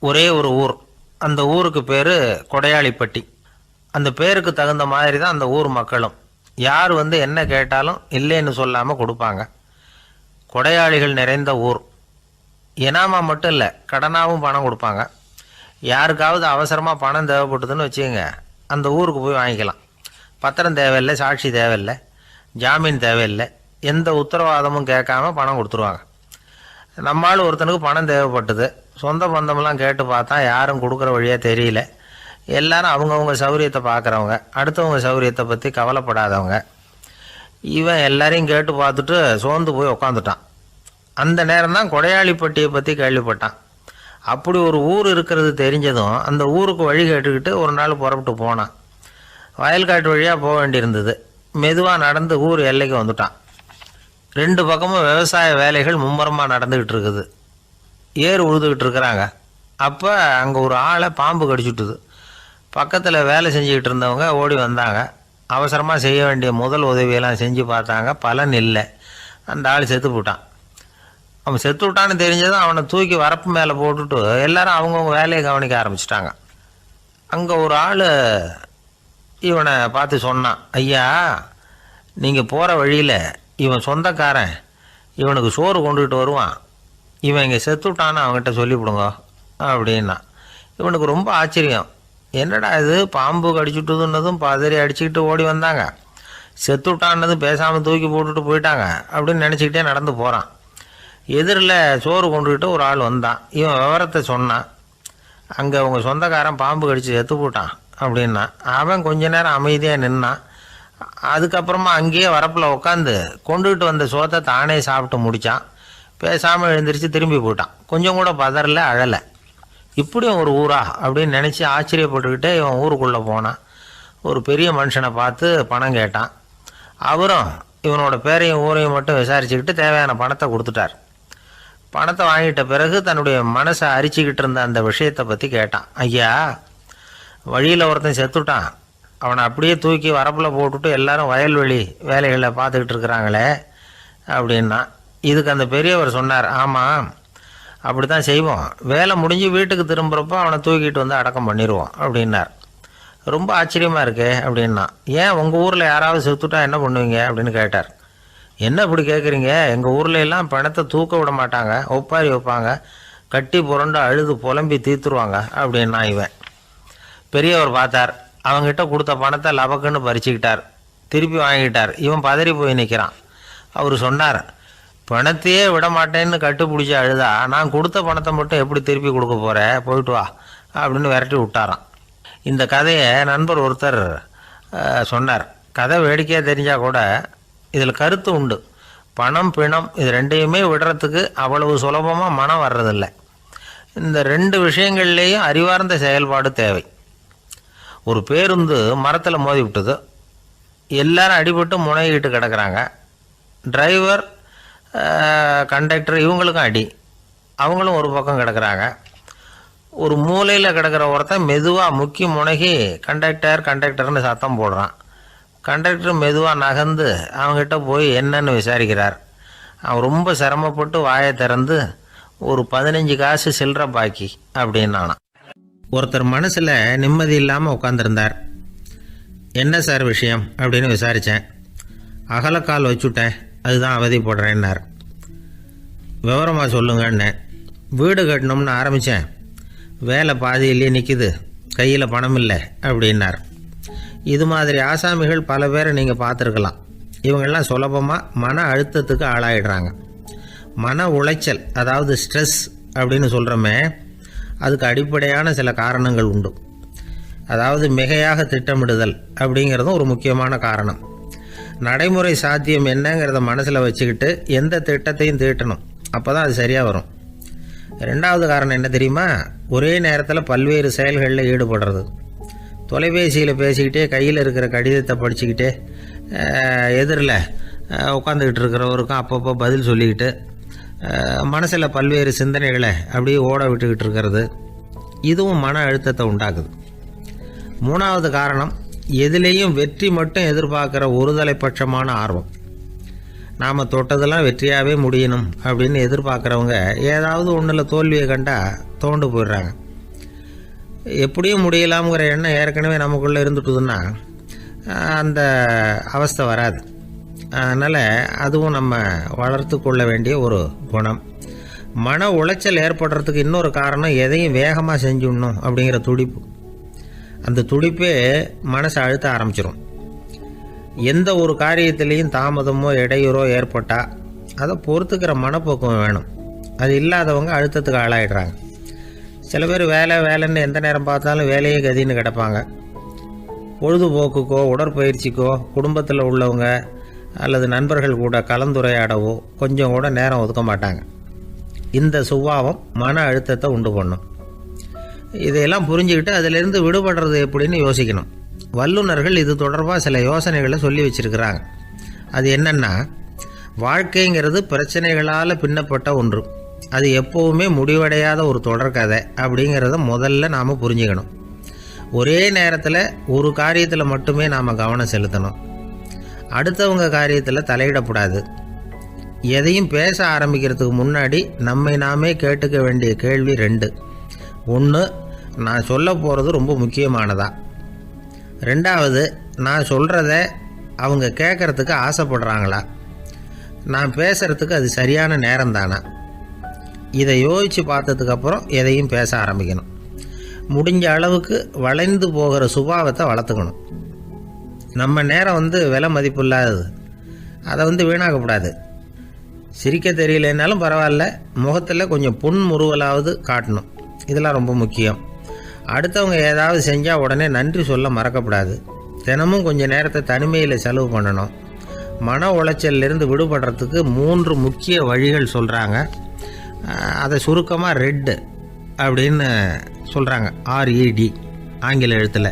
ஒரே ஒரு ஊர். அந்த ஊருக்கு பேர் கொடையாளிப்பட்டி. அந்த பேருக்கு தகுந்த மாதிரி தான் அந்த ஊர் மக்களும். யார் வந்து என்ன கேட்டாலும் இல்லைன்னு சொல்லாமல் கொடுப்பாங்க. கொடையாளிகள் நிறைந்த ஊர். இனாமா மட்டும் இல்லை கடனாகவும் பணம் கொடுப்பாங்க. யாருக்காவது அவசரமாக பணம் தேவைப்பட்டதுன்னு வச்சுக்கோங்க அந்த ஊருக்கு போய் வாங்கிக்கலாம். பத்திரம் தேவையில்லை சாட்சி தேவையில்லை ஜாமீன் தேவையில்லை எந்த உத்தரவாதமும் கேட்காம பணம் கொடுத்துருவாங்க. நம்மால் ஒருத்தனுக்கு பணம் தேவைப்பட்டது சொந்த பந்தமெல்லாம் கேட்டு பார்த்தா யாரும் கொடுக்குற வழியாக தெரியல. எல்லாரும் அவங்கவுங்க சௌரியத்தை பார்க்குறவங்க அடுத்தவங்க சௌரியத்தை பற்றி கவலைப்படாதவங்க. இவன் எல்லாரையும் கேட்டு பார்த்துட்டு சோர்ந்து போய் உக்காந்துட்டான். அந்த நேரம் தான் கொடையாளிப்பட்டியை பற்றி கேள்விப்பட்டான். அப்படி ஒரு ஊர் இருக்கிறது தெரிஞ்சதும் அந்த ஊருக்கு வழி கேட்டுக்கிட்டு ஒரு நாள் புறப்பட்டு போனான். வயல்காட்டு வழியாக போக வேண்டியிருந்தது. மெதுவாக நடந்து ஊர் எல்லைக்கு வந்துட்டான். ரெண்டு பக்கமும் விவசாய வேலைகள் மும்முரமாக நடந்துக்கிட்டு இருக்குது. ஏர் உழுதுகிட்டு இருக்கிறாங்க. அப்போ அங்கே ஒரு ஆளை பாம்பு கடிச்சுட்டுது. பக்கத்தில் வேலை செஞ்சுக்கிட்டு இருந்தவங்க ஓடி வந்தாங்க. அவசரமாக செய்ய வேண்டிய முதல் உதவியெல்லாம் செஞ்சு பார்த்தாங்க. பலன் இல்லை. அந்த ஆள் செத்து போட்டான். அவன் செத்து விட்டான்னு தெரிஞ்சதும் அவனை தூக்கி வரப்பு மேலே போட்டுட்டு எல்லாரும் அவங்கவுங்க வேலையை கவனிக்க ஆரம்பிச்சிட்டாங்க. அங்கே ஒரு ஆள் இவனை பார்த்து சொன்னான். ஐயா நீங்கள் போகிற வழியில் இவன் சொந்தக்காரன். இவனுக்கு சோறு கொண்டுகிட்டு வருவான். இவன் இங்கே செத்துட்டான்னு அவன்கிட்ட சொல்லிவிடுங்க அப்படின்னா. இவனுக்கு ரொம்ப ஆச்சரியம். என்னடா இது பாம்பு கடிச்சுட்டுதுன்னதும் பதறி அடிச்சுக்கிட்டு ஓடி வந்தாங்க. செத்துட்டான்னதும் பேசாமல் தூக்கி போட்டுட்டு போயிட்டாங்க அப்படின்னு நினச்சிக்கிட்டே நடந்து போகிறான் எதிரில் சோறு கொண்டுக்கிட்டு ஒரு ஆள் வந்தான். இவன் விவரத்தை சொன்னான். அங்கே அவங்க சொந்தக்காரன் பாம்பு கடித்து செத்து போட்டான் அப்படின்னா. அவன் கொஞ்ச நேரம் அமைதியாக நின்னான். அதுக்கப்புறமா அங்கேயே வரப்பில் உட்காந்து கொண்டுகிட்டு வந்த சோத்தை தானே சாப்பிட்டு முடித்தான் பேசாமல் எழுந்திரிச்சு திரும்பி போயிட்டான். கொஞ்சம் கூட பதறல அழலை. இப்படியும் ஒரு ஊரா அப்படின்னு நினச்சி ஆச்சரியப்பட்டுக்கிட்டே இவன் ஊருக்குள்ளே போனான். ஒரு பெரிய மனுஷனை பார்த்து பணம் கேட்டான். அவரும் இவனோட பேரையும் ஊரையும் மட்டும் விசாரிச்சுக்கிட்டு தேவையான பணத்தை கொடுத்துட்டார். பணத்தை வாங்கிட்ட பிறகு தன்னுடைய மனசை அரிச்சிக்கிட்டு இருந்த அந்த விஷயத்தை பற்றி கேட்டான். ஐயா வழியில் ஒருத்தன் செத்துட்டான். அவனை அப்படியே தூக்கி வரப்பில் போட்டுட்டு எல்லாரும் வயல்வெளி வேலைகளை பார்த்துக்கிட்டு இருக்கிறாங்களே அப்படின்னா இதுக்கு அந்த பெரியவர் சொன்னார் ஆமாம் அப்படி தான் செய்வோம். வேலை முடிஞ்சு வீட்டுக்கு திரும்புகிறப்போ அவனை தூக்கிட்டு வந்து அடக்கம் பண்ணிடுவோம் அப்படின்னார். ரொம்ப ஆச்சரியமாக இருக்கே அப்படின்னா. ஏன் உங்கள் ஊரில் யாராவது செத்துட்டா என்ன பண்ணுவீங்க? அப்படின்னு கேட்டார். என்ன இப்படி கேட்குறீங்க எங்கள் ஊர்ல எல்லாம் பணத்தை தூக்க விட மாட்டாங்க. ஒப்பாரி வைப்பாங்க. கட்டி புரண்டு அழுது புலம்பி தீத்துருவாங்க அப்படின்னா இவன். பெரியவர் பார்த்தார். அவங்ககிட்ட கொடுத்த பணத்தை லபக்குன்னு பறிச்சுக்கிட்டார். திருப்பி வாங்கிட்டார். இவன் பதறி போய் நிற்கிறான் அவர் சொன்னார் பணத்தையே விட மாட்டேன்னு கட்டுப்பிடிச்சி அழுதா நான் கொடுத்த பணத்தை மட்டும் எப்படி திருப்பி கொடுக்க போகிற போயிட்டு வா அப்படின்னு விரட்டி விட்டாராம். இந்த கதையை நண்பர் ஒருத்தர் சொன்னார். கதை வேடிக்கையாக தெரிஞ்சால் கூட இதில் கருத்து உண்டு. பணம் பிணம் இது ரெண்டையுமே விடுறதுக்கு அவ்வளவு சுலபமாக மனம் வர்றதில்லை. இந்த ரெண்டு விஷயங்கள்லேயும் அறிவார்ந்த செயல்பாடு தேவை. ஒரு பேருந்து மரத்தில் மோதி விட்டது. எல்லாரும் அடிபட்டு முனைகிட்டு கிடக்குறாங்க. டிரைவர் கண்டக்டர் இவங்களுக்கும் அடி. அவங்களும் ஒரு பக்கம் கிடக்கிறாங்க. ஒரு மூலையில் கிடக்கிற ஒருத்தன் மெதுவாக முக்கி முனகி கண்டக்டர் கண்டக்டர்னு சத்தம் போடுறான். கண்டக்டர் மெதுவாக நகர்ந்து அவங்ககிட்ட போய் என்னன்னு விசாரிக்கிறார். அவன் ரொம்ப சிரமப்பட்டு வாயை திறந்து ஒரு பதினஞ்சு காசு சில்லற பாக்கி அப்படின்னானான். ஒருத்தர் மனசில் நிம்மதி இல்லாமல் உட்காந்துருந்தார் என்ன சார் விஷயம்? அப்படின்னு விசாரித்தேன் அகலக்கால் வச்சுட்டேன். அதுதான் அவதிப்படுறேன்னார். விவரமாக சொல்லுங்கன்னு வீடு கட்டணும்னு ஆரம்பித்தேன் வேலை பாதியிலேயே நிற்கிது கையில் பணம் இல்லை அப்படின்னார். இது மாதிரி ஆசாமிகள் பல பேரை நீங்கள் பார்த்துருக்கலாம். இவங்கெல்லாம் சுலபமாக மன அழுத்தத்துக்கு ஆளாயிடுறாங்க. மன உளைச்சல் அதாவது ஸ்ட்ரெஸ் அப்படின்னு சொல்கிறோமே அதுக்கு அடிப்படையான சில காரணங்கள் உண்டு. அதாவது மிகையாக திட்டமிடுதல் அப்படிங்கிறதும் ஒரு முக்கியமான காரணம். நடைமுறை சாத்தியம் என்னங்கிறத மனசில் வச்சுக்கிட்டு எந்த திட்டத்தையும் தீட்டணும். அப்போ தான் அது சரியாக வரும். ரெண்டாவது காரணம் என்ன தெரியுமா? ஒரே நேரத்தில் பல்வேறு செயல்களில் ஈடுபடுறது. தொலைபேசியில் பேசிக்கிட்டே கையில் இருக்கிற கடிதத்தை படிச்சுக்கிட்டே எதிரில் உட்காந்துக்கிட்டு இருக்கிறவருக்கும் அப்பப்போ பதில் சொல்லிக்கிட்டு மனசில் பல்வேறு சிந்தனைகளை அப்படியே ஓட விட்டுக்கிட்டு இருக்கிறது. இதுவும் மன அழுத்தத்தை உண்டாக்குது. மூணாவது காரணம் எதுலேயும் வெற்றி மட்டும் எதிர்பார்க்குற ஒருதலை பட்சமான ஆர்வம். நாம் தொட்டதெல்லாம் வெற்றியாகவே முடியணும் அப்படின்னு எதிர்பார்க்குறவங்க ஏதாவது ஒன்றில் தோல்வியை கண்டால் தோண்டு போயிடுறாங்க. எப்படியும் முடியலாம்ங்கிற எண்ணம் ஏற்கனவே நமக்குள்ளே இருந்துட்டுதுன்னா அந்த அவஸ்தை வராது. அதனால் அதுவும் நம்ம வளர்த்து கொள்ள வேண்டிய ஒரு குணம். மன உளைச்சல் ஏற்படுறதுக்கு இன்னொரு காரணம் எதையும் வேகமாக செஞ்சுடணும் அப்படிங்கிற துடிப்பு. அந்த துடிப்பே மனசை அழுத்த ஆரம்பிச்சிடும் எந்த ஒரு காரியத்திலையும் தாமதமோ இடையூறோ ஏற்பட்டால் அதை பொறுத்துக்கிற மனப்போக்கம் வேணும். அது இல்லாதவங்க அழுத்தத்துக்கு ஆளாயிடுறாங்க. சில பேர் வேலை வேலைன்னு எந்த நேரம் பார்த்தாலும் வேலையே கதின்னு கிடப்பாங்க. பொழுதுபோக்குக்கோ உடற்பயிற்சிக்கோ குடும்பத்தில் உள்ளவங்க அல்லது நண்பர்கள் கூட கலந்துரையாடவோ கொஞ்சம் கூட நேரம் ஒதுக்க மாட்டாங்க. இந்த சுபாவம் மன அழுத்தத்தை உண்டு பண்ணும். இதையெல்லாம் புரிஞ்சுக்கிட்டு அதிலிருந்து விடுபடுறது எப்படின்னு யோசிக்கணும். வல்லுநர்கள் இது தொடர்பாக சில யோசனைகளை சொல்லி வச்சிருக்கிறாங்க. அது என்னென்னா வாழ்க்கைங்கிறது பிரச்சனைகளால் பின்னப்பட்ட ஒன்று. அது எப்போவுமே முடிவடையாத ஒரு தொடர்கதை அப்படிங்கிறத முதல்ல நாம் புரிஞ்சுக்கணும். ஒரே நேரத்தில் ஒரு காரியத்தில் மட்டுமே நாம் கவனம் செலுத்தணும். அடுத்தவங்க காரியத்தில் தலையிடக்கூடாது எதையும் பேச ஆரம்பிக்கிறதுக்கு முன்னாடி நம்மை நாமே கேட்டுக்க வேண்டிய கேள்வி ரெண்டு. ஒன்று நான் சொல்ல போகிறது ரொம்ப முக்கியமானதா? ரெண்டாவது நான் சொல்கிறத அவங்க கேட்குறதுக்கு ஆசைப்படுறாங்களா? நான் பேசுகிறதுக்கு அது சரியான நேரம் தானா இதை யோசித்து பார்த்ததுக்கப்புறம் எதையும் பேச ஆரம்பிக்கணும். முடிஞ்ச அளவுக்கு வளைந்து போகிற சுபாவத்தை வளர்த்துக்கணும். நம்ம நேரம் வந்து விலை மதிப்பு இல்லாதது. அதை வந்து வீணாக்கக்கூடாது சிரிக்க தெரியலனாலும் பரவாயில்ல. முகத்தில் கொஞ்சம் புன்முறுவலாவது காட்டணும். இதெல்லாம் ரொம்ப முக்கியம். அடுத்தவங்க ஏதாவது செஞ்சால் உடனே நன்றி சொல்ல மறக்கக்கூடாது தினமும் கொஞ்சம் நேரத்தை தனிமையில் செலவு பண்ணணும். மன உளைச்சல்லிருந்து விடுபடுறதுக்கு மூன்று முக்கிய வழிகள் சொல்கிறாங்க அதை சுருக்கமாக ரெட்டு அப்படின்னு சொல்கிறாங்க ஆர்இடி ஆங்கில எழுத்தில்.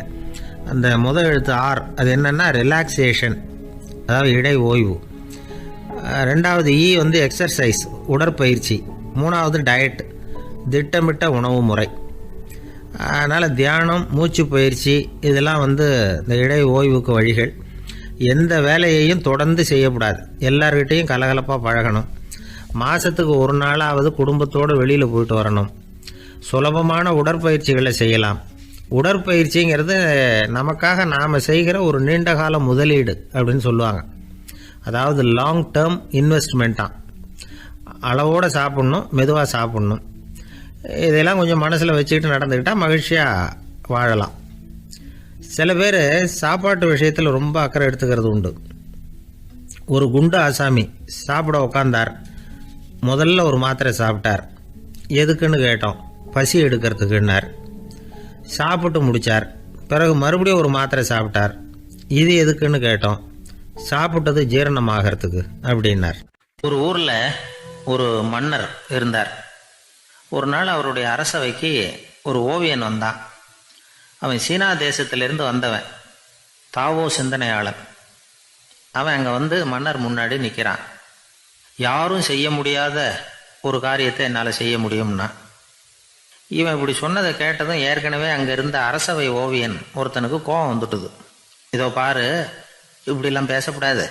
அந்த முதல் எழுத்து ஆர் அது என்னென்னா ரிலாக்ஸேஷன் அதாவது இடை ஓய்வு. ரெண்டாவது இ வந்து எக்ஸசைஸ் உடற்பயிற்சி. மூணாவது டயட் திட்டமிட்ட உணவு முறை. அதனால் தியானம் மூச்சு பயிற்சி இதெல்லாம் வந்து இந்த இடை ஓய்வுக்கு வழிகள். எந்த வேலையையும் தொடர்ந்து செய்யக்கூடாது. எல்லார்கிட்டேயும் கலகலப்பாக பழகணும். மாதத்துக்கு ஒரு நாளாவது குடும்பத்தோடு வெளியில் போயிட்டு வரணும். சுலபமான உடற்பயிற்சிகளை செய்யலாம். உடற்பயிற்சிங்கிறது நமக்காக நாம் செய்கிற ஒரு நீண்ட கால முதலீடு அப்படின்னு சொல்லுவாங்க. அதாவது லாங் டேர்ம் இன்வெஸ்ட்மெண்ட்டாக அளவோடு சாப்பிட்ணும் மெதுவாக சாப்பிட்ணும். இதெல்லாம் கொஞ்சம் மனசில் வச்சுக்கிட்டு நடந்துக்கிட்டால் மகிழ்ச்சியாக வாழலாம். சில பேர் சாப்பாட்டு விஷயத்தில் ரொம்ப அக்கறை எடுத்துக்கிறது உண்டு. ஒரு குண்டு ஆசாமி சாப்பிட உக்காந்தார். முதல்ல ஒரு மாத்திரை சாப்பிட்டார். எதுக்குன்னு கேட்டோம். பசி எடுக்கிறதுக்குன்னார். சாப்பிட்டு முடித்தார் பிறகு மறுபடியும் ஒரு மாத்திரை சாப்பிட்டார். இது எதுக்குன்னு கேட்டோம். சாப்பிட்டது ஜீரணமாகறதுக்கு அப்படின்னார். ஒரு ஊரில் ஒரு மன்னர் இருந்தார். ஒரு நாள் அவருடைய அரசவைக்கு ஒரு ஓவியன் வந்தான். அவன் சீனா தேசத்திலிருந்து வந்தவன். தாவோ சிந்தனையாளன். அவன் அங்கே வந்து மன்னர் முன்னாடி நிற்கிறான் யாரும் செய்ய முடியாத ஒரு காரியத்தை என்னால் செய்ய முடியும்னா. இவன் இப்படி சொன்னதை கேட்டதும் ஏற்கனவே அங்கே இருந்த அரசவை ஓவியன் ஒருத்தனுக்கு கோபம் வந்துட்டுது. இதோ பாரு இப்படிலாம் பேசக்கூடாது.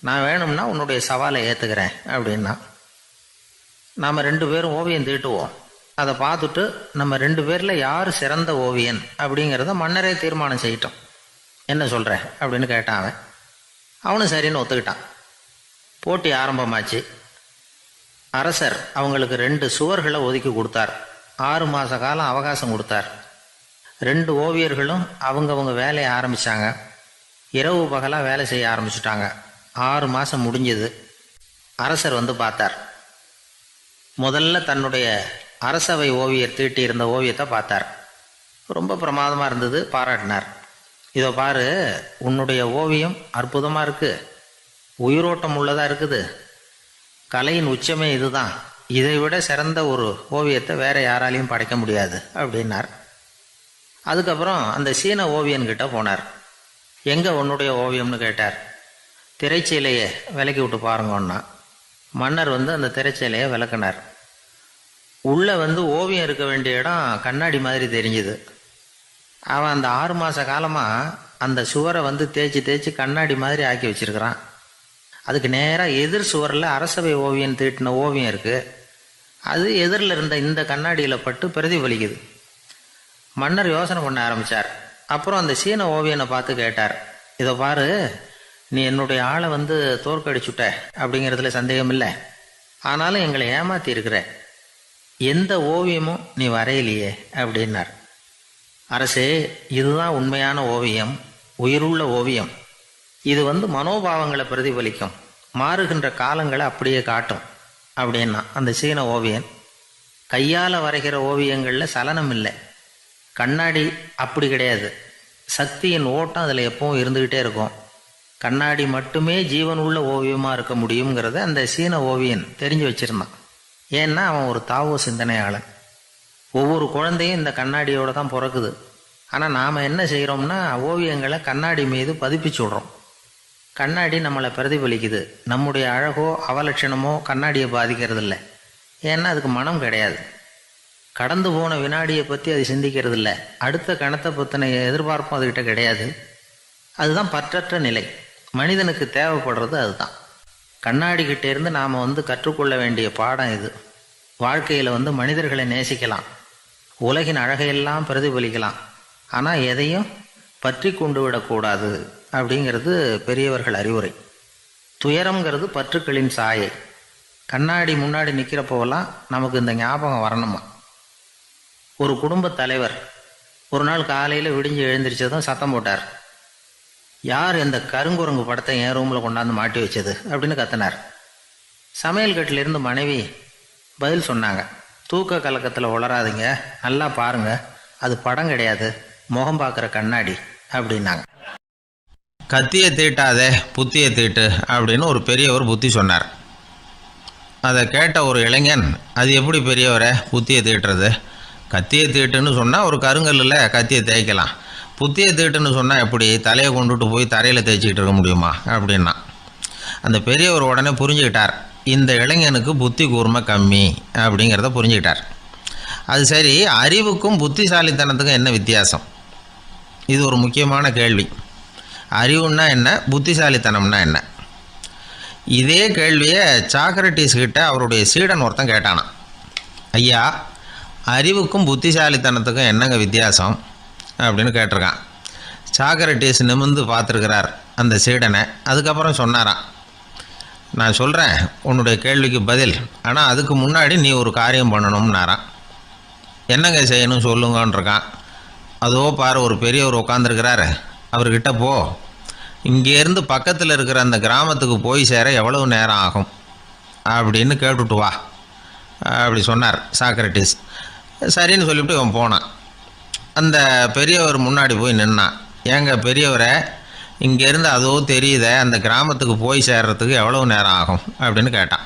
நான் வேணும்னா உன்னுடைய சவாலை ஏற்றுக்கிறேன் அப்படின்னா. நாம் ரெண்டு பேரும் ஓவியம் தீட்டுவோம். அதை பார்த்துட்டு நம்ம ரெண்டு பேரில் யார் சிறந்த ஓவியன் அப்படிங்கிறத மன்னரே தீர்மானம் செய்யட்டும். என்ன சொல்கிற அப்படின்னு கேட்டான் அவன். அவனும் சரின்னு ஒத்துக்கிட்டான். போட்டி ஆரம்பமாச்சு. அரசர் அவங்களுக்கு ரெண்டு சுவர்களை ஒதுக்கி கொடுத்தார். ஆறு மாத காலம் அவகாசம் கொடுத்தார். ரெண்டு ஓவியர்களும் அவங்கவுங்க வேலையை ஆரம்பித்தாங்க இரவு பகலாக வேலை செய்ய ஆரம்பிச்சிட்டாங்க. ஆறு மாதம் முடிஞ்சது. அரசர் வந்து பார்த்தார். முதல்ல தன்னுடைய அரசவை ஓவியர் தீட்டியிருந்த ஓவியத்தை பார்த்தார். ரொம்ப பிரமாதமாக இருந்தது பாராட்டினார். இதோ பாரு உன்னுடைய ஓவியம் அற்புதமாக இருக்குது உயிரோட்டம் உள்ளதாக இருக்குது. கலையின் உச்சமே இதுதான். இதை விட சிறந்த ஒரு ஓவியத்தை வேற யாராலையும் படைக்க முடியாது அப்படின்னார். அதுக்கப்புறம் அந்த சீன ஓவியன்கிட்ட போனார். எங்கே உன்னுடைய ஓவியம்னு கேட்டார். திரைச்சீலையை விலக்கி விட்டு பாருங்கன்னா மன்னர் வந்து அந்த திரைச்சேலையை விளக்குனார். உள்ளே வந்து ஓவியம் இருக்க வேண்டிய இடம் கண்ணாடி மாதிரி தெரிஞ்சுது. அவன் அந்த ஆறு மாத காலமாக அந்த சுவரை வந்து தேய்ச்சி தேய்ச்சி கண்ணாடி மாதிரி ஆக்கி வச்சிருக்கிறான். அதுக்கு நேராக எதிர் சுவரில் அரசவை ஓவியம் தீட்டின ஓவியம் இருக்குது அது எதிரில் இருந்த இந்த கண்ணாடியில் பட்டு பிரதிபலிக்குது. மன்னர் யோசனை பண்ண ஆரம்பிச்சார். அப்புறம் அந்த சீன ஓவியனை பார்த்து கேட்டார். இதை பாரு நீ என்னுடைய ஆளை வந்து தோற்கடிச்சுட்ட அப்படிங்கிறதுல சந்தேகம் இல்லை ஆனாலும் எங்களை ஏமாத்தி இருக்கிற எந்த ஓவியமும் நீ வரையலையே அப்படின்னார். அரசே இதுதான் உண்மையான ஓவியம் உயிருள்ள ஓவியம். இது வந்து மனோபாவங்களை பிரதிபலிக்கும் மாறுகின்ற காலங்களை அப்படியே காட்டும் அப்படின்னா அந்த சீன ஓவியன் கையால் வரைகிற ஓவியங்களில் சலனம் இல்லை. கண்ணாடி அப்படி கிடையாது. சக்தியின் ஓட்டம் அதில் எப்பவும் இருந்துக்கிட்டே இருக்கும். கண்ணாடி மட்டுமே ஜீவன் உள்ள ஓவியமாக இருக்க முடியுங்கிறத அந்த சீன ஓவியன் தெரிஞ்சு வச்சிருந்தான். ஏன்னா அவன் ஒரு தாவோ சிந்தனையாளன். ஒவ்வொரு குழந்தையும் இந்த கண்ணாடியோடு தான் பிறக்குது. ஆனால் நாம் என்ன செய்கிறோம்னா ஓவியங்களை கண்ணாடி மீது பதிப்பிச்சு விடுறோம். கண்ணாடி நம்மளை பிரதிபலிக்குது. நம்முடைய அழகோ அவலட்சணமோ கண்ணாடியை பாதிக்கிறது இல்லை ஏன்னா அதுக்கு மனம் கிடையாது. கடந்து போன வினாடியை பற்றி அது சிந்திக்கிறது இல்லை அடுத்த கணத்தை பற்றின எதிர்பார்ப்பும் அதுக்கிட்ட கிடையாது. அதுதான் பற்றற்ற நிலை. மனிதனுக்கு தேவைப்படுறது அதுதான். கண்ணாடிக்கிட்டே இருந்து நாம் வந்து கற்றுக்கொள்ள வேண்டிய பாடம் இது. வாழ்க்கையில் வந்து மனிதர்களை நேசிக்கலாம். உலகின் அழகையெல்லாம் பிரதிபலிக்கலாம். ஆனால் எதையும் பற்றி கொண்டு விடக்கூடாது அப்படிங்கிறது பெரியவர்கள் அறிவுரை. துயரம்ங்கிறது பற்றுக்களின் சாயை. கண்ணாடி முன்னாடி நிற்கிறப்போவெல்லாம் நமக்கு இந்த ஞாபகம் வரணுமா? ஒரு குடும்பத் தலைவர் ஒரு நாள் காலையில் விடிஞ்சு எழுந்திரிச்சதும் சத்தம் போட்டார். யார் இந்த கருங்குரங்கு படத்தை என் ரூமில் கொண்டாந்து மாட்டி வச்சது அப்படின்னு கத்தினார். சமையல் கட்டிலிருந்து மனைவி பதில் சொன்னாங்க. தூக்க கலக்கத்தில் உளராதீங்க நல்லா பாருங்க. அது படம் கிடையாது. முகம் பார்க்குற கண்ணாடி அப்படின்னாங்க. கத்தியை தீட்டாதே புத்தியை தீட்டு அப்படின்னு ஒரு பெரியவர் புத்தி சொன்னார். அதை கேட்ட ஒரு இளைஞன் அது எப்படி பெரியவரை புத்தியை தீட்டுறது? கத்தியை தீட்டுன்னு சொன்னால் ஒரு கருங்கல்லில் கத்தியை தேய்க்கலாம். புத்திய தீட்டுன்னு சொன்னால் எப்படி? தலையை கொண்டுட்டு போய் தரையில் தேய்ச்சிக்கிட்டு இருக்க முடியுமா? அப்படின்னா. அந்த பெரியவர் உடனே புரிஞ்சுக்கிட்டார். இந்த இளைஞனுக்கு புத்தி கூர்மை கம்மி அப்படிங்கிறத புரிஞ்சுக்கிட்டார். அது சரி அறிவுக்கும் புத்திசாலித்தனத்துக்கும் என்ன வித்தியாசம்? இது ஒரு முக்கியமான கேள்வி. அறிவுன்னா என்ன? புத்திசாலித்தனம்னா என்ன? இதே கேள்வியை சாக்ரட்டிஸ் கிட்ட அவருடைய சீடன் ஒருத்தன் கேட்டானான் ஐயா அறிவுக்கும் புத்திசாலித்தனத்துக்கும் என்னங்க வித்தியாசம்? அப்படின்னு கேட்டிருக்கான். சாக்ரட்டிஸ் நிமிர்ந்து பார்த்துருக்கிறார் அந்த சீடனை. அதுக்கப்புறம் சொன்னாராம் நான் சொல்கிறேன் உன்னுடைய கேள்விக்கு பதில். ஆனால் அதுக்கு முன்னாடி நீ ஒரு காரியம் பண்ணணும்னாராம். என்னங்க செய்யணும் சொல்லுங்கன்றிருக்கான். அதோ பாரு ஒரு பெரியவர் உட்காந்துருக்கிறாரு அவர்கிட்ட போ. இங்கேருந்து பக்கத்தில் இருக்கிற அந்த கிராமத்துக்கு போய் சேர எவ்வளவு நேரம் ஆகும்? அப்படின்னு கேட்டுட்டு வா அப்படி சொன்னார் சாக்ரட்டிஸ் சரின்னு சொல்லிவிட்டு இவன் போனான். அந்த பெரியவர் முன்னாடி போய் நின்னான். ஏங்க பெரியவரை இங்கேருந்து அதோ தெரியுதே அந்த கிராமத்துக்கு போய் சேர்றதுக்கு எவ்வளவு நேரம் ஆகும்? அப்படின்னு கேட்டான்.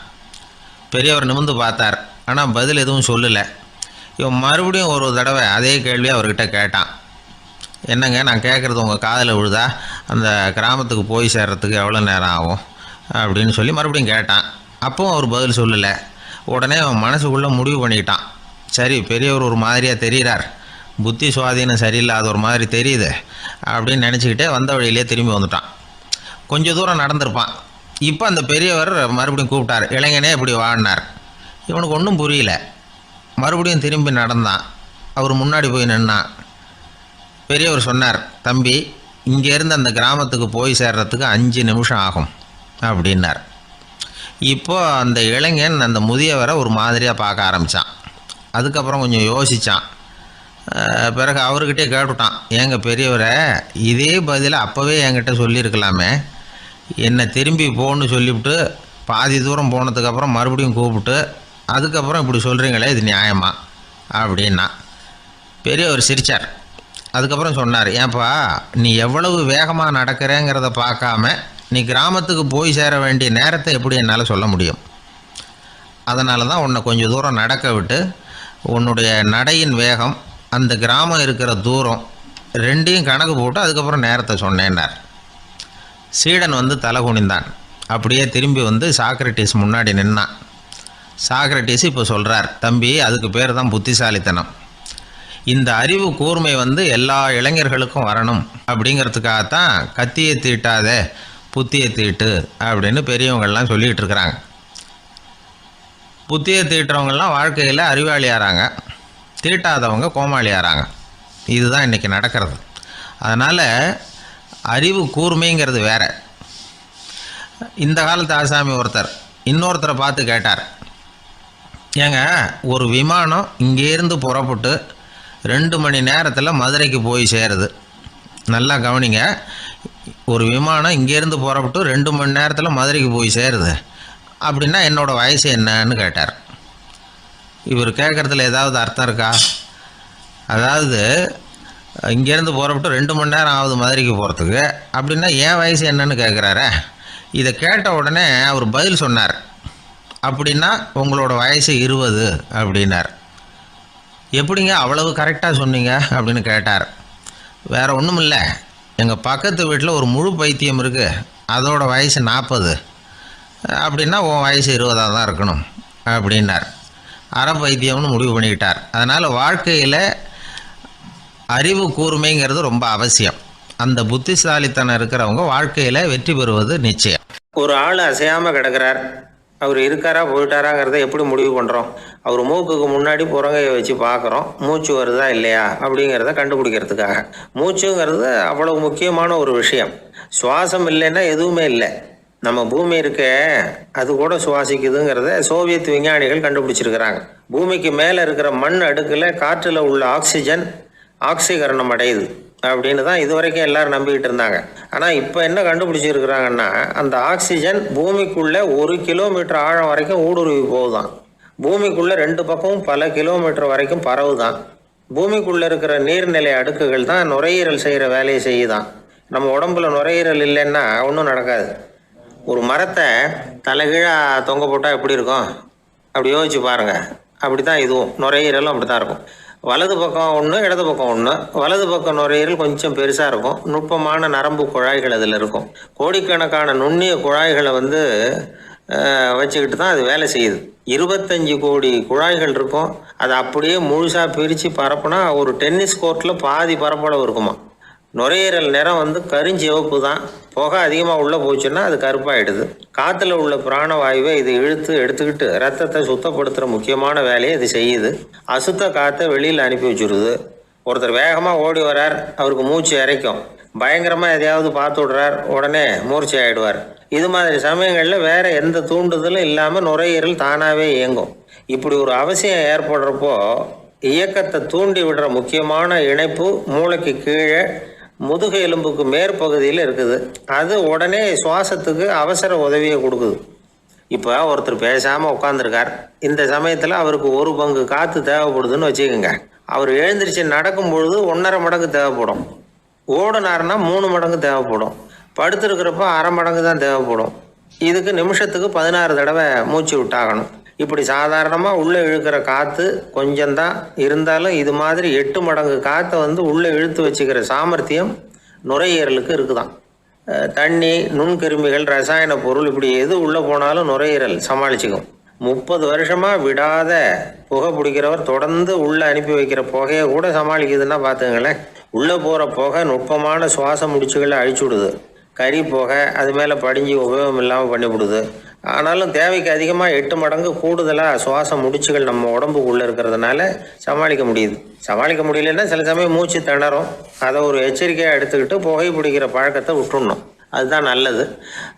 பெரியவர் நிமிந்து பார்த்தார். ஆனால் பதில் எதுவும் சொல்லலை. இவன் மறுபடியும் ஒரு தடவை அதே கேள்வியை அவர்கிட்ட கேட்டான். என்னங்க நான் கேட்குறது உங்கள் காதில் விழுதா? அந்த கிராமத்துக்கு போய் சேர்றதுக்கு எவ்வளோ நேரம் ஆகும்? அப்படின்னு சொல்லி மறுபடியும் கேட்டான். அப்பவும் அவர் பதில் சொல்லலை. உடனே அவன் மனசுக்குள்ளே முடிவு பண்ணிக்கிட்டான் சரி பெரியவர் ஒரு மாதிரியாக தெரிகிறார் புத்தி சுவாதீனம் சரியில்லாத ஒரு மாதிரி தெரியுது அப்படின்னு நினச்சிக்கிட்டே வந்த வழியிலே திரும்பி வந்துட்டான். கொஞ்சம் தூரம் நடந்திருப்பான். இப்போ அந்த பெரியவர் மறுபடியும் கூப்பிட்டார் இளைஞனே இப்படி வாடினார் இவனுக்கு ஒன்றும் புரியல. மறுபடியும் திரும்பி நடந்தான். அவர் முன்னாடி போய் நின்னான். பெரியவர் சொன்னார் தம்பி இங்கேருந்து அந்த கிராமத்துக்கு போய் சேர்றதுக்கு அஞ்சு நிமிஷம் ஆகும் அப்படின்னார். இப்போ அந்த இளைஞன் அந்த முதியவரை ஒரு மாதிரியாக பார்க்க ஆரம்பித்தான் அதுக்கப்புறம் கொஞ்சம் யோசித்தான் பிறகு அவர்கிட்டே கேட்டுட்டான். ஏங்க பெரியவரை இதே பதில் அப்போவே என்கிட்ட சொல்லியிருக்கலாமே. என்னை திரும்பி போன்னு சொல்லிவிட்டு பாதி தூரம் போனதுக்கப்புறம் மறுபடியும் கூப்பிட்டு அதுக்கப்புறம் இப்படி சொல்கிறீங்களே இது நியாயமா? அப்படின்னா. பெரியவர் சிரித்தார் அதுக்கப்புறம் சொன்னார் ஏன்பா நீ எவ்வளவு வேகமாக நடக்கிறேங்கிறத பார்க்காம நீ கிராமத்துக்கு போய் சேர வேண்டிய நேரத்தை எப்படி என்னால் சொல்ல முடியும்? அதனால தான் உன்னை கொஞ்சம் தூரம் நடக்க விட்டு உன்னுடைய நடையின் வேகம் அந்த கிராமம் இருக்கிற தூரம் ரெண்டையும் கணக்கு போட்டு அதுக்கப்புறம் நேரத்தை சொன்னேன்னார். சீடன் வந்து தலை குனிந்தான். அப்படியே திரும்பி வந்து சாக்ரட்டிஸ் முன்னாடி நின்னான். சாக்ரட்டிஸ் இப்போ சொல்கிறார் தம்பி அதுக்கு பேர் தான் புத்திசாலித்தனம். இந்த அறிவு கூர்மை வந்து எல்லா இளைஞர்களுக்கும் வரணும். அப்படிங்கிறதுக்காகத்தான் கத்தியை தீட்டாத புத்தியை தீட்டு அப்படின்னு பெரியவங்கள்லாம் சொல்லிகிட்டு இருக்கிறாங்க. புத்தியை தீட்டுறவங்கெல்லாம் வாழ்க்கையில் அறிவாளி தீட்டாதவங்க கோமாளி ஆறாங்க இதுதான் இன்றைக்கி நடக்கிறது. அதனால் அறிவு கூர்மைங்கிறது வேறு. இந்த காலத்து ஆசாமி ஒருத்தர் இன்னொருத்தரை பார்த்து கேட்டார். ஏங்க ஒரு விமானம் இங்கேருந்து புறப்பட்டு ரெண்டு மணி நேரத்தில் மதுரைக்கு போய் சேருது. நல்லா கவனிங்க ஒரு விமானம் இங்கேருந்து புறப்பட்டு ரெண்டு மணி நேரத்தில் மதுரைக்கு போய் சேருது. அப்படின்னா என்னோடய வயசு என்னன்னு கேட்டார். இவர் கேட்குறதுல ஏதாவது அர்த்தம் இருக்கா? அதாவது இங்கேருந்து போகிறப்பட்டு ரெண்டு மணி நேரம் ஆகுது மதுரைக்கு போகிறதுக்கு அப்படின்னா என் வயசு என்னன்னு கேட்குறாரு? இதை கேட்ட உடனே அவர் பதில் சொன்னார். அப்படின்னா உங்களோட வயசு இருபது அப்படின்னார். எப்படிங்க அவ்வளவு கரெக்டாக சொன்னீங்க? அப்படின்னு கேட்டார். வேறு ஒன்றும் இல்லை. எங்கள் பக்கத்து வீட்டில் ஒரு முழு பைத்தியம் இருக்குது அதோட வயசு நாற்பது அப்படின்னா உன் வயசு இருபதாக தான் இருக்கணும். அப்படின்னார். அறம் வைத்தியம்னு முடிவு பண்ணிக்கிட்டார். அதனால் வாழ்க்கையில் அறிவு கூர்மைங்கிறது ரொம்ப அவசியம். அந்த புத்திசாலித்தனம் இருக்கிறவங்க வாழ்க்கையில் வெற்றி பெறுவது நிச்சயம். ஒரு ஆள் அசையாமல் கிடக்கிறார். அவர் இருக்காரா போயிட்டாராங்கிறத எப்படி முடிவு பண்ணுறோம் அவர் மூக்குக்கு முன்னாடி புறங்கையை வச்சு பார்க்குறோம். மூச்சு வருதா இல்லையா? அப்படிங்கிறத கண்டுபிடிக்கிறதுக்காக. மூச்சுங்கிறது அவ்வளவு முக்கியமான ஒரு விஷயம். சுவாசம் இல்லைன்னா எதுவுமே இல்லை. நம்ம பூமி இருக்க அது கூட சுவாசிக்குதுங்கிறத சோவியத் விஞ்ஞானிகள் கண்டுபிடிச்சிருக்கிறாங்க. பூமிக்கு மேலே இருக்கிற மண் அடுக்கில் காற்றில் உள்ள ஆக்சிஜன் ஆக்சிகரணம் அடையுது அப்படின்னு தான் இது வரைக்கும் எல்லாரும் நம்பிக்கிட்டு இருந்தாங்க. ஆனால் இப்போ என்ன கண்டுபிடிச்சிருக்கிறாங்கன்னா அந்த ஆக்சிஜன் பூமிக்குள்ளே ஒரு கிலோமீட்டர் ஆழம் வரைக்கும் ஊடுருவி போகுதான். பூமிக்குள்ளே ரெண்டு பக்கமும் பல கிலோமீட்டர் வரைக்கும் பரவுதான். பூமிக்குள்ளே இருக்கிற நீர்நிலை அடுக்குகள் தான் நுரையீரல் செய்கிற வேலையை செய்யுதான். நம்ம உடம்புல நுரையீரல் இல்லைன்னா ஒன்றும் நடக்காது. ஒரு மரத்தை தலைகீழாக தொங்க போட்டால் எப்படி இருக்கும்? அப்படி யோசிச்சு பாருங்கள் அப்படி தான் இதுவும். நுரையீரலும் அப்படி தான் இருக்கும். வலது பக்கம் ஒன்று இடது பக்கம் ஒன்று வலது பக்கம் நுரையீரல் கொஞ்சம் பெருசாக இருக்கும். நுட்பமான நரம்பு குழாய்கள் அதில் இருக்கும். கோடிக்கணக்கான நுண்ணிய குழாய்களை வந்து வச்சுக்கிட்டு தான் அது வேலை செய்யுது. இருபத்தஞ்சி கோடி குழாய்கள் இருக்கும். அதை அப்படியே முழுசாக பிரித்து பரப்புனா ஒரு டென்னிஸ் கோர்ட்டில் பாதி பரப்பளவு இருக்குமா நுரையீரல் நிறம் வந்து கருஞ்சிவப்பு தான். புகை அதிகமாக உள்ளே போச்சுன்னா அது கருப்பாயிடுது. காற்றுல உள்ள பிராணவாயுவை இது இழுத்து எடுத்துக்கிட்டு ரத்தத்தை சுத்தப்படுத்துகிற முக்கியமான வேலையை இது செய்யுது. அசுத்த காற்றை வெளியில் அனுப்பி வச்சுருது. ஒருத்தர் வேகமாக ஓடி வரார் அவருக்கு மூச்சு இறைக்கும் பயங்கரமாக எதையாவது பார்த்து விடுறார். உடனே மூர்ச்சி ஆகிடுவார் இது மாதிரி சமயங்களில் வேறு எந்த தூண்டுதலும் இல்லாமல் நுரையீரல் தானாகவே இயங்கும். இப்படி ஒரு அவசியம் ஏற்படுறப்போ இயக்கத்தை தூண்டி விடுற முக்கியமான இணைப்பு மூளைக்கு கீழே முதுகு எலும்புக்கு மேற்பகுதியில் இருக்குது. அது உடனே சுவாசத்துக்கு அவசர உதவியை கொடுக்குது. இப்போ ஒருத்தர் பேசாமல் உட்காந்துருக்கார் இந்த சமயத்தில் அவருக்கு ஒரு பங்கு காற்று தேவைப்படுதுன்னு வச்சுக்கோங்க. அவர் எழுந்திரிச்சு நடக்கும் பொழுது ஒன்றரை மடங்கு தேவைப்படும். ஓடினாருன்னா மூணு மடங்கு தேவைப்படும். படுத்திருக்கிறப்ப அரை மடங்கு தான் தேவைப்படும். இதுக்கு நிமிஷத்துக்கு பதினாறு தடவை மூச்சு விட்டாகணும். இப்படி சாதாரணமாக உள்ளே இழுக்கிற காற்று கொஞ்சம்தான் இருந்தாலும் இது மாதிரி எட்டு மடங்கு காற்றை வந்து உள்ளே இழுத்து வச்சுக்கிற சாமர்த்தியம் நுரையீரலுக்கு இருக்குதாம் தண்ணி நுண்கிருமிகள் ரசாயன பொருள் இப்படி எது உள்ளே போனாலும் நுரையீரல் சமாளிச்சுக்கும். முப்பது வருஷமாக விடாத புகை பிடிக்கிறவர் தொடர்ந்து உள்ளே அனுப்பி வைக்கிற புகையை கூட சமாளிக்குதுன்னா பார்த்துங்களேன். உள்ளே போகிற புகை நுட்பமான சுவாச முடிச்சுகளை அழிச்சு விடுது கறி புகை அது மேலே படிஞ்சு உபயோகம் இல்லாமல் பண்ணிவிடுது. ஆனாலும் தேவைக்கு அதிகமாக எட்டு மடங்கு கூடுதலாக சுவாச முடிச்சுகள் நம்ம உடம்புக்குள்ளே இருக்கிறதுனால சமாளிக்க முடியுது. சமாளிக்க முடியலன்னா சில சமயம் மூச்சு திணறும். அதை ஒரு எச்சரிக்கையாக எடுத்துக்கிட்டு புகை பிடிக்கிற பழக்கத்தை விட்டுடணும் அதுதான் நல்லது.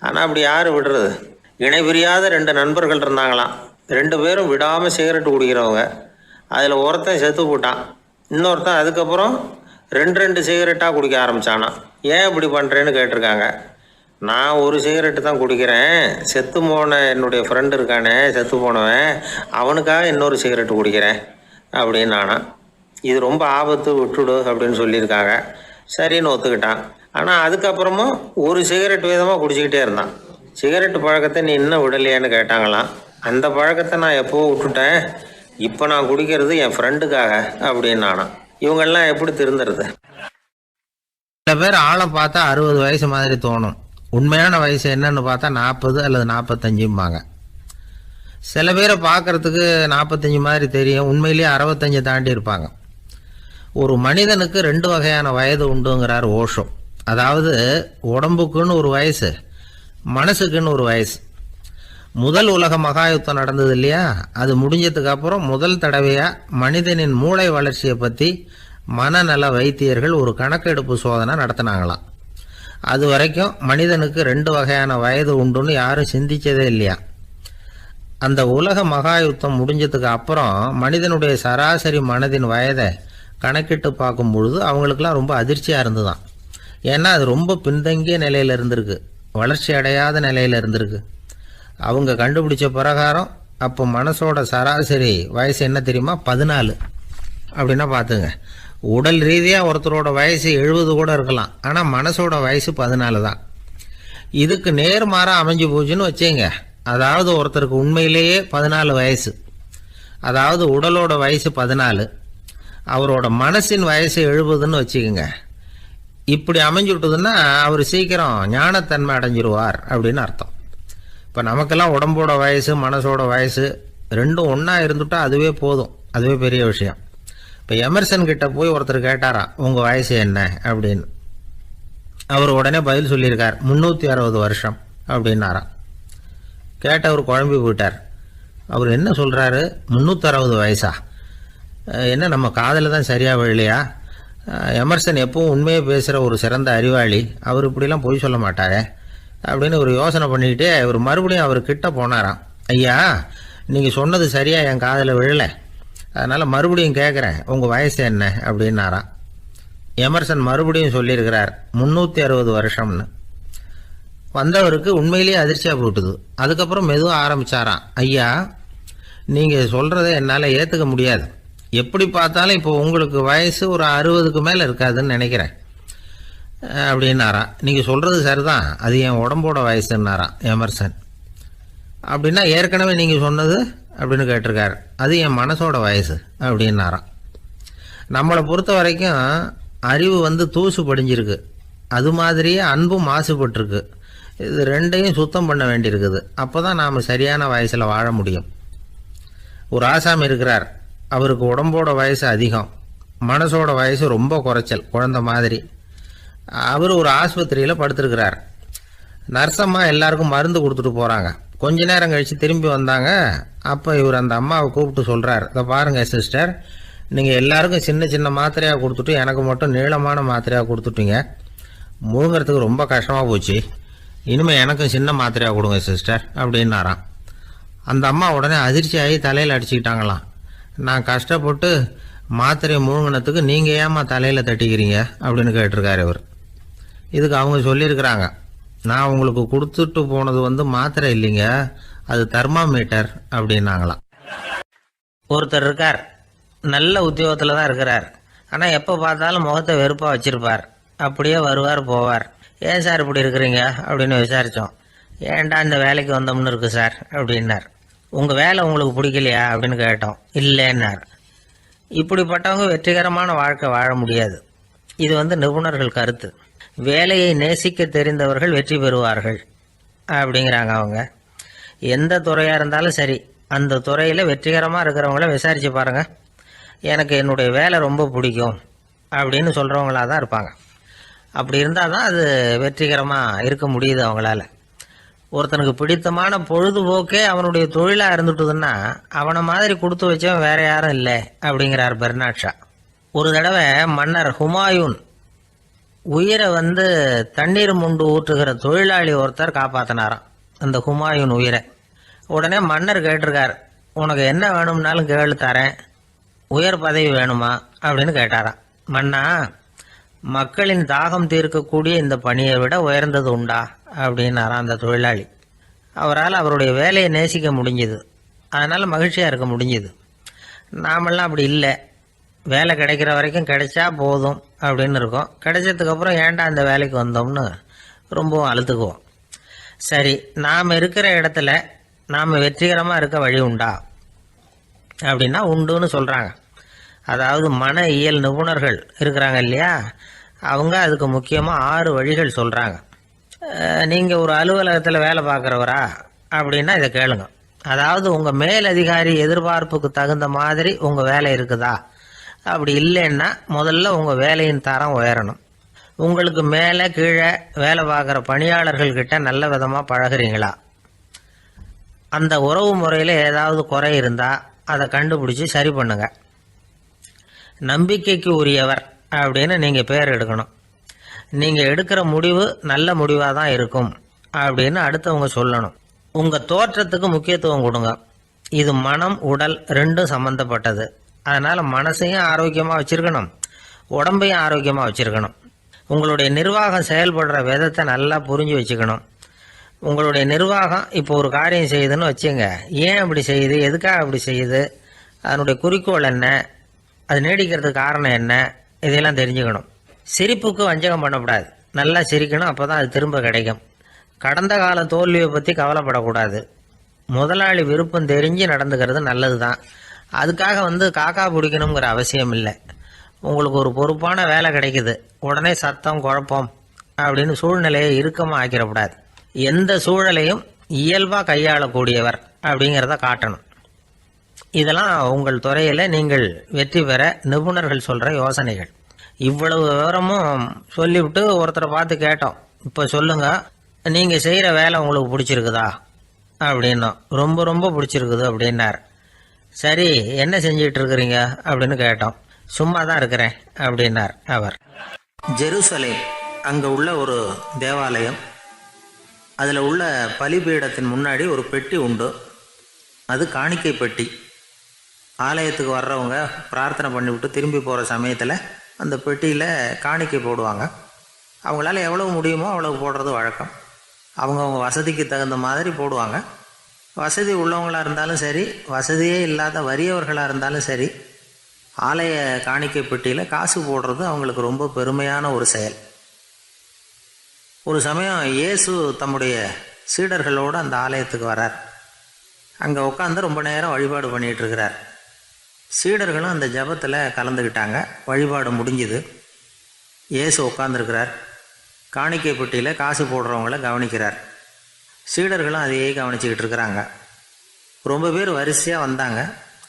ஆனால் அப்படி யார் விடுறது? இணை பிரியாத ரெண்டு நண்பர்கள் இருந்தாங்களாம். ரெண்டு பேரும் விடாமல் சிகரெட் குடிக்கிறவங்க. அதில் ஒருத்தன் செத்து போட்டான். இன்னொருத்தன் அதுக்கப்புறம் ரெண்டு ரெண்டு சிகரெட்டாக குடிக்க ஆரம்பிச்சானா ஏன் இப்படி பண்ணுறேன்னு கேட்டிருக்காங்க. நான் ஒரு சிகரெட்டு தான் குடிக்கிறேன். செத்து போன என்னுடைய ஃப்ரெண்டு இருக்கானே செத்து போனவன் அவனுக்காக இன்னொரு சிகரெட்டு குடிக்கிறேன் அப்படின்னு நானா. இது ரொம்ப ஆபத்து விட்டுடு அப்படின்னு சொல்லியிருக்காங்க. சரின்னு ஒத்துக்கிட்டான். ஆனால் அதுக்கப்புறமும் ஒரு சிகரெட் விதமாக குடிச்சிக்கிட்டே இருந்தான். சிகரெட் பழக்கத்தை நீ இன்னும் விடலையான்னு கேட்டாங்களாம். அந்த பழக்கத்தை நான் எப்போவோ விட்டுட்டேன். இப்போ நான் குடிக்கிறது என் ஃப்ரெண்டுக்காக அப்படின்னு நானா. இவங்கெல்லாம் எப்படி திருந்துறது? சில பேர் ஆளை பார்த்தா அறுபது வயசு மாதிரி தோணும். உண்மையான வயசு என்னன்னு பார்த்தா நாற்பது அல்லது நாற்பத்தஞ்சும்பாங்க. சில பேரை பார்க்கறதுக்கு நாற்பத்தஞ்சு மாதிரி தெரியும். உண்மையிலேயே அறுபத்தஞ்சு தாண்டி இருப்பாங்க. ஒரு மனிதனுக்கு ரெண்டு வகையான வயது உண்டுங்கிறார் ஓஷோ. அதாவது உடம்புக்குன்னு ஒரு வயசு மனசுக்குன்னு ஒரு வயசு. முதல் உலக மகாயுத்தம் நடந்தது இல்லையா? அது முடிஞ்சதுக்கு அப்புறம் முதல் தடவையாக மனிதனின் மூளை வளர்ச்சியை பற்றி மனநல வைத்தியர்கள் ஒரு கணக்கெடுப்பு சோதனை நடத்தினாங்களாம். அது வரைக்கும் மனிதனுக்கு ரெண்டு வகையான வயது உண்டுன்னு யாரும் சிந்திச்சதே இல்லையா? அந்த உலக மகா யுத்தம் முடிஞ்சதுக்கு அப்புறம் மனிதனுடைய சராசரி மனதின் வயதை கணக்கிட்டு பார்க்கும் பொழுது அவங்களுக்கெல்லாம் ரொம்ப அதிர்ச்சியாக இருந்துதான். ஏன்னா அது ரொம்ப பின்தங்கிய நிலையில் இருந்திருக்கு. வளர்ச்சி அடையாத நிலையில் இருந்திருக்கு. அவங்க கண்டுபிடிச்ச பிரகாரம் அப்போ மனசோட சராசரி வயசு என்ன தெரியுமா? பதினாலு. அப்படின்னா பார்த்துங்க. உடல் ரீதியாக ஒருத்தரோட வயசு எழுபது கூட இருக்கலாம். ஆனால் மனசோட வயசு பதினாலு தான். இதுக்கு நேர்மாறாக அமைஞ்சு போச்சுன்னு வச்சேங்க அதாவது ஒருத்தருக்கு உண்மையிலேயே பதினாலு வயசு. அதாவது உடலோட வயசு பதினாலு. அவரோட மனசின் வயசு எழுபதுன்னு வச்சுக்கோங்க. இப்படி அமைஞ்சுட்டதுன்னா அவர் சீக்கிரம் ஞானத்தன்மை அடைஞ்சிருவார் அப்படின்னு அர்த்தம். இப்போ நமக்கெல்லாம் உடம்போட வயசு மனசோட வயசு ரெண்டும் ஒன்றா இருந்துட்டால் அதுவே போதும். அதுவே பெரிய விஷயம். இப்போ எமர்சன் கிட்ட போய் ஒருத்தர் கேட்டாராம் உங்கள் வயசு என்ன? அப்படின்னு. அவர் உடனே பதில் சொல்லியிருக்கார் முந்நூற்றி அறுபது வருஷம் அப்படின்னாராம். கேட்டவர் குழம்பி போயிட்டார். அவர் என்ன சொல்கிறாரு முந்நூற்றறுபது வயசா? என்ன நம்ம காதில் தான் சரியாக விழலையா? எமர்சன் எப்பவும் உண்மையை பேசுகிற ஒரு சிறந்த அறிவாளி. அவர் இப்படிலாம் பொய் சொல்ல மாட்டாரே அப்படின்னு ஒரு யோசனை பண்ணிக்கிட்டே இவர் மறுபடியும் அவர் கிட்ட போனாராம். ஐயா நீங்கள் சொன்னது சரியாக என் காதில் விழலை. அதனால் மறுபடியும் கேட்குறேன் உங்கள் வயசு என்ன? அப்படின்னாராம். எமர்சன் மறுபடியும் சொல்லியிருக்கிறார் முந்நூற்றி அறுபது வருஷம்னு. வந்தவருக்கு உண்மையிலேயே அதிர்ச்சியாக போட்டுது. அதுக்கப்புறம் மெதுவாக ஆரம்பிச்சாராம் ஐயா நீங்கள் சொல்கிறத என்னால் ஏற்றுக்க முடியாது. எப்படி பார்த்தாலும் இப்போ உங்களுக்கு வயசு ஒரு அறுபதுக்கு மேலே இருக்காதுன்னு நினைக்கிறேன். அப்படின்னாராம் நீங்கள் சொல்கிறது சரிதான் அது என் உடம்போட வயசுன்னாராம் எமர்சன். அப்படின்னா ஏற்கனவே நீங்கள் சொன்னது அப்படின்னு கேட்டிருக்காரு. அது என் மனசோட வயசு அப்படின்னாராம். நம்மளை பொறுத்த வரைக்கும் அறிவு வந்து தூசு படிஞ்சிருக்கு. அது மாதிரியே அன்பும் மாசுபட்டிருக்கு. இது ரெண்டையும் சுத்தம் பண்ண வேண்டியிருக்குது. அப்போ தான் நாம் சரியான வயசில் வாழ முடியும். ஒரு ஆசாமி இருக்கிறார். அவருக்கு உடம்போட வயசு அதிகம். மனசோட வயசு ரொம்ப குறைச்சல் குழந்த மாதிரி. அவர் ஒரு ஆஸ்பத்திரியில் படுத்திருக்கிறார். நர்ஸம்மா எல்லாருக்கும் மருந்து கொடுத்துட்டு போகிறாங்க கொஞ்ச நேரம் கழித்து திரும்பி வந்தாங்க. அப்போ இவர் அந்த அம்மாவை கூப்பிட்டு சொல்கிறார் இதை பாருங்கள் சிஸ்டர் நீங்கள் எல்லாருக்கும் சின்ன சின்ன மாத்திரையாக கொடுத்துட்டு எனக்கு மட்டும் நீளமான மாத்திரையாக கொடுத்துட்டீங்க. முழுங்கிறதுக்கு ரொம்ப கஷ்டமாக போச்சு. இனிமேல் எனக்கும் சின்ன மாத்திரையாக கொடுங்க சிஸ்டர் அப்படின்னாராம். அந்த அம்மா உடனே அதிர்ச்சியாகி தலையில் அடிச்சுக்கிட்டாங்களாம். நான் கஷ்டப்பட்டு மாத்திரையை முழுங்கினத்துக்கு நீங்கள் ஏம்மா தலையில் தட்டிக்கிறீங்க? அப்படின்னு கேட்டிருக்காரு இவர். இதுக்கு அவங்க சொல்லியிருக்கிறாங்க. நான் உங்களுக்கு கொடுத்துட்டு போனது வந்து மாத்திரை இல்லைங்க. அது தெர்மாமீட்டர் அப்படின்னாங்களாம். ஒருத்தர் இருக்கார். நல்ல உத்தியோகத்தில் தான் இருக்கிறார். ஆனால் எப்போ பார்த்தாலும் முகத்தை வெறுப்பாக வச்சிருப்பார். அப்படியே வருவார் போவார். ஏன் சார் இப்படி இருக்கிறீங்க? அப்படின்னு விசாரித்தோம் ஏன்டா இந்த வேலைக்கு வந்தோம்னு இருக்கு சார் அப்படின்னார். உங்கள் வேலை உங்களுக்கு பிடிக்கலையா? அப்படின்னு கேட்டோம். இல்லைன்னார். இப்படிப்பட்டவங்க வெற்றிகரமான வாழ்க்கை வாழ முடியாது. இது வந்து நிபுணர்கள் கருத்து. வேலையை நேசிக்க தெரிந்தவர்கள் வெற்றி பெறுவார்கள். அப்படிங்கிறாங்க அவங்க. எந்த துறையாக இருந்தாலும் சரி அந்த துறையில் வெற்றிகரமாக இருக்கிறவங்கள விசாரித்து பாருங்கள் எனக்கு என்னுடைய வேலை ரொம்ப பிடிக்கும் அப்படின்னு சொல்கிறவங்களா தான் இருப்பாங்க. அப்படி இருந்தால் தான் அது வெற்றிகரமாக இருக்க முடியுது அவங்களால. ஒருத்தனுக்கு பிடித்தமான பொழுதுபோக்கே அவனுடைய தொழிலாக இருந்துட்டுதுன்னா அவனை மாதிரி கொடுத்து வச்சவன் வேற யாரும் இல்லை அப்படிங்கிறார் பெர்னாட்ஷா ஒரு தடவை மன்னர் ஹுமாயூன் உயிரை வந்து தண்ணீர் முண்டு ஊற்றுகிற தொழிலாளி ஒருத்தர் காப்பாத்தினாராம். அந்த ஹுமாயூன் உயிரை. உடனே மன்னர் கேட்டிருக்கார் உனக்கு என்ன வேணும்னாலும் கேளு தரேன். உயர் பதவி வேணுமா? அப்படின்னு கேட்டாராம். மன்னா மக்களின் தாகம் தீர்க்கக்கூடிய இந்த பணியை விட உயர்ந்தது உண்டா? அப்படின்னாராம் அந்த தொழிலாளி. அவரால் அவருடைய வேலையை நேசிக்க முடிஞ்சுது. அதனால் மகிழ்ச்சியாக இருக்க முடிஞ்சுது. நாமெல்லாம் அப்படி இல்லை. வேலை கிடைக்கிற வரைக்கும் கிடைச்சா போதும் அப்படின்னு இருக்கும். கிடைச்சதுக்கப்புறம் ஏன்டா இந்த வேலைக்கு வந்தோம்னு ரொம்பவும் அழுத்துக்குவோம் சரி நாம் இருக்கிற இடத்துல நாம் வெற்றிகரமாக இருக்க வழி உண்டா? அப்படின்னா உண்டுன்னு சொல்கிறாங்க அதாவது மன இயல் நிபுணர்கள் இருக்கிறாங்க இல்லையா? அவங்க அதுக்கு முக்கியமாக ஆறு வழிகள் சொல்கிறாங்க நீங்கள் ஒரு அலுவலகத்தில் வேலை பார்க்குறவரா? அப்படின்னா இதை கேளுங்க. அதாவது உங்கள் மேலதிகாரி எதிர்பார்ப்புக்கு தகுந்த மாதிரி உங்கள் வேலை இருக்குதா? அப்படி இல்லைன்னா முதல்ல உங்கள் வேலையின் தரம் உயரணும். உங்களுக்கு மேலே கீழே வேலை பார்க்குற பணியாளர்கள்கிட்ட நல்ல விதமாக பழகுறீங்களா? அந்த உறவு முறையில் ஏதாவது குறை இருந்தால் அதை கண்டுபிடிச்சி சரி பண்ணுங்க. நம்பிக்கைக்கு உரியவர் அப்படின்னு நீங்கள் பேர் எடுக்கணும். நீங்கள் எடுக்கிற முடிவு நல்ல முடிவாக தான் இருக்கும் அப்படின்னு அடுத்தவங்க சொல்லணும். உங்கள் தோற்றத்துக்கு முக்கியத்துவம் கொடுங்க. இது மனம் உடல் ரெண்டும் சம்மந்தப்பட்டது அதனால் மனசையும் ஆரோக்கியமாக வச்சுருக்கணும். உடம்பையும் ஆரோக்கியமாக வச்சுருக்கணும். உங்களுடைய நிர்வாகம் செயல்படுற விதத்தை நல்லா புரிஞ்சு வச்சுக்கணும். உங்களுடைய நிர்வாகம் இப்போ ஒரு காரியம் செய்யுதுன்னு வச்சுங்க. ஏன் அப்படி செய்யுது? எதுக்காக அப்படி செய்யுது? அதனுடைய குறிக்கோள் என்ன? அது நீடிக்கிறதுக்கு காரணம் என்ன? இதையெல்லாம் தெரிஞ்சுக்கணும். சிரிப்புக்கு வஞ்சகம் பண்ணக்கூடாது. நல்லா சிரிக்கணும் அப்போ தான் அது திரும்ப கிடைக்கும். கடந்த கால தோல்வியை பற்றி கவலைப்படக்கூடாது. முதலாளி விருப்பம் தெரிஞ்சு நடந்துக்கிறது நல்லது தான் அதுக்காக வந்து காக்கா பிடிக்கணுங்கிற அவசியம் இல்லை உங்களுக்கு ஒரு பொறுப்பான வேலை கிடைக்குது. உடனே சத்தம் குழப்பம் அப்படின்னு சூழ்நிலையை இறுக்கமாக ஆக்கிடக்கூடாது. எந்த சூழலையும் இயல்பாக கையாளக்கூடியவர் அப்படிங்கிறத காட்டணும். இதெல்லாம் உங்கள் துறையில் நீங்கள் வெற்றி பெற நிபுணர்கள் சொல்கிற யோசனைகள். இவ்வளவு விவரமும் சொல்லிவிட்டு ஒருத்தரை பார்த்து கேட்டோம். இப்போ சொல்லுங்கள் நீங்கள் செய்கிற வேலை உங்களுக்கு பிடிச்சிருக்குதா? அப்படின்னோம். ரொம்ப ரொம்ப பிடிச்சிருக்குது அப்படின்னார். சரி என்ன செஞ்சிட்டு இருக்கிறீங்க அப்படின்னு கேட்டோம். சும்மா தான் இருக்கிறேன் அப்படின்னார் அவர். ஜெருசலேம் அங்கே உள்ள ஒரு தேவாலயம். அதில் உள்ள பலிபீடத்தின் முன்னாடி ஒரு பெட்டி உண்டு. அது காணிக்கை பெட்டி. ஆலயத்துக்கு வர்றவங்க பிரார்த்தனை பண்ணிவிட்டு திரும்பி போகிற சமயத்தில் அந்த பெட்டியில் காணிக்கை போடுவாங்க. அவங்களால எவ்வளவு முடியுமோ அவ்வளவு போடுறது வழக்கம். அவங்கவுங்க வசதிக்கு தகுந்த மாதிரி போடுவாங்க. வசதி உள்ளவங்களாக இருந்தாலும் சரி வசதியே இல்லாத வறியவர்களாக இருந்தாலும் சரி ஆலய காணிக்கை பெட்டியில் காசு போடுறது அவங்களுக்கு ரொம்ப பெருமையான ஒரு செயல். ஒரு சமயம் இயேசு தம்முடைய சீடர்களோடு அந்த ஆலயத்துக்கு வரார். அங்கே உட்காந்து ரொம்ப நேரம் வழிபாடு பண்ணிகிட்ருக்கிறார் சீடர்களும் அந்த ஜபத்தில் கலந்துக்கிட்டாங்க வழிபாடு முடிஞ்சுது. இயேசு உட்காந்துருக்கிறார் காணிக்கை பெட்டியில் காசு போடுறவங்கள கவனிக்கிறார். சீடர்களும் அதையே கவனிச்சுக்கிட்டு இருக்கிறாங்க. ரொம்ப பேர் வரிசையாக வந்தாங்க.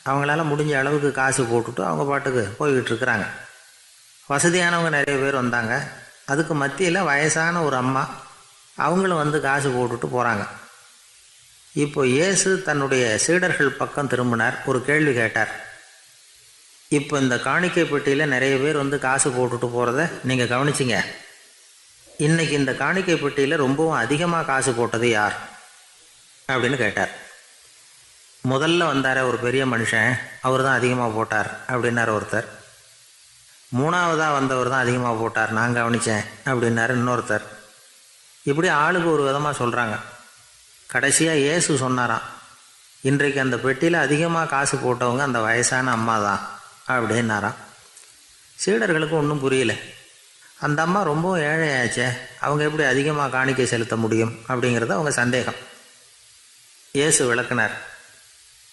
அவங்களால முடிஞ்ச அளவுக்கு காசு போட்டுட்டு அவங்க பாட்டுக்கு போய்கிட்டு இருக்கிறாங்க. வசதியானவங்க நிறைய பேர் வந்தாங்க. அதுக்கு மத்தியில் வயசான ஒரு அம்மா அவங்களும் வந்து காசு போட்டுட்டு போகிறாங்க இப்போ இயேசு தன்னுடைய சீடர்கள் பக்கம் திரும்பினார். ஒரு கேள்வி கேட்டார். இப்போ இந்த காணிக்கை பெட்டியில் நிறைய பேர் வந்து காசு போட்டுட்டு போகிறத நீங்கள் கவனிச்சிங்க? இன்னைக்கு இந்த காணிக்கை பெட்டியில் ரொம்பவும் அதிகமாக காசு போட்டது யார்? அப்படின்னு கேட்டார். முதல்ல வந்தார் ஒரு பெரிய மனுஷன் அவர் தான் அதிகமாக போட்டார் அப்படின்னார் ஒருத்தர். மூணாவதாக வந்தவர் தான் அதிகமாக போட்டார் நான் கவனித்தேன் அப்படின்னாரு இன்னொருத்தர். இப்படி ஆளுக்கு ஒரு விதமாக சொல்கிறாங்க கடைசியாக இயேசு சொன்னாராம் இன்றைக்கு அந்த பெட்டியில் அதிகமாக காசு போட்டவங்க அந்த வயசான அம்மா தான் அப்படின்னாராம். சீடர்களுக்கு ஒன்றும் புரியல. அந்த அம்மா ரொம்பவும் ஏழையாச்சே. அவங்க எப்படி அதிகமாக காணிக்கை செலுத்த முடியும் அப்படிங்கிறது அவங்க சந்தேகம். இயேசு விளக்குனார்.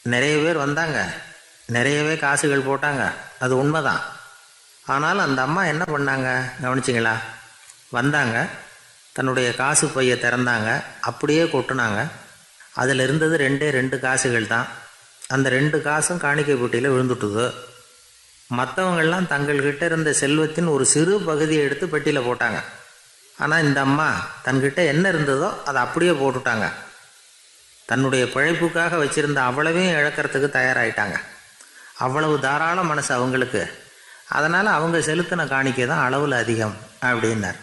நிறைய பேர் வந்தாங்க. நிறையவே காசுகள் போட்டாங்க. அது உண்மைதான். ஆனால் அந்த அம்மா என்ன பண்ணாங்க? கவனிச்சிங்களா? வந்தாங்க. தன்னுடைய காசு பையை திறந்தாங்க. அப்படியே கொட்டினாங்க. அதில் இருந்தது ரெண்டே ரெண்டு காசுகள் தான். அந்த ரெண்டு காசும் காணிக்கை போட்டியில் விழுந்துட்டுது. மற்றவங்கள்லாம் தங்கள்கிட்ட இருந்த செல்வத்தின் ஒரு சிறு பகுதியை எடுத்து பெட்டியில் போட்டாங்க. ஆனால் இந்த அம்மா தன்கிட்ட என்ன இருந்ததோ அதை அப்படியே போட்டுட்டாங்க. தன்னுடைய பிழைப்புக்காக வச்சிருந்த அவ்வளவையும் இழக்கிறதுக்கு தயாராகிட்டாங்க அவ்வளவு தாராள மனசு அவங்களுக்கு. அதனால் அவங்க செலுத்தின காணிக்கை தான் அளவில் அதிகம் அப்படின்னார்.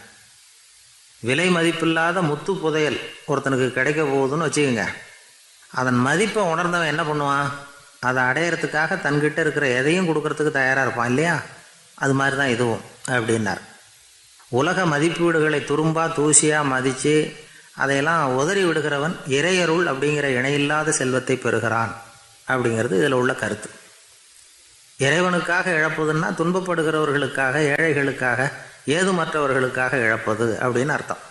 விலை மதிப்பில்லாத முத்து புதையல் ஒருத்தனுக்கு கிடைக்க போகுதுன்னு வச்சுக்கோங்க. அதன் மதிப்பை உணர்ந்தவன் என்ன பண்ணுவான்? அதை அடையிறதுக்காக தன்கிட்ட இருக்கிற எதையும் கொடுக்கறதுக்கு தயாராக இருப்பான் இல்லையா? அது மாதிரி தான் இதுவும் அப்படின்னார். உலக மதிப்பீடுகளை துரும்பா தூசியாக மதித்து அதையெல்லாம் உதறி விடுகிறவன் இறையருள் அப்படிங்கிற இணையில்லாத செல்வத்தை பெறுகிறான் அப்படிங்கிறது இதில் உள்ள கருத்து. இறைவனுக்காக இழப்பதுன்னா துன்பப்படுகிறவர்களுக்காக ஏழைகளுக்காக ஏதுமற்றவர்களுக்காக இழப்பது அப்படின்னு அர்த்தம்.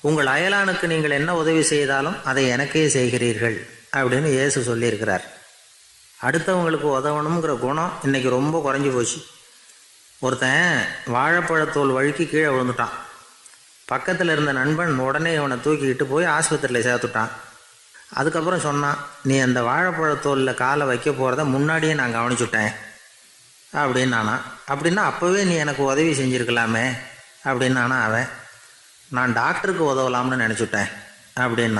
உங்கள் அயலானுக்கு நீங்கள் என்ன உதவி செய்தாலும் அதை எனக்கே செய்கிறீர்கள் அப்படின்னு இயேசு சொல்லியிருக்கிறார். அடுத்தவங்களுக்கு உதவணுங்கிற குணம் இன்னைக்கு ரொம்ப குறைஞ்சி போச்சு. ஒருத்தன் வாழைப்பழத்தோல் வழுக்கி கீழே விழுந்துட்டான். பக்கத்தில் இருந்த நண்பன் உடனே இவனை தூக்கிக்கிட்டு போய் ஆஸ்பத்திரியில் சேர்த்துட்டான். அதுக்கப்புறம் சொன்னான் நீ அந்த வாழைப்பழத்தோலில் காலை வைக்க போகிறத முன்னாடியே நான் கவனிச்சுட்டேன். அப்படின்னு நானா அப்படின்னா அப்போவே நீ எனக்கு உதவி செஞ்சுருக்கலாமே. அப்படின்னு நானா அவன் நான் டாக்டருக்கு உதவலாம்னு நினச்சிட்டேன். அப்படின்னா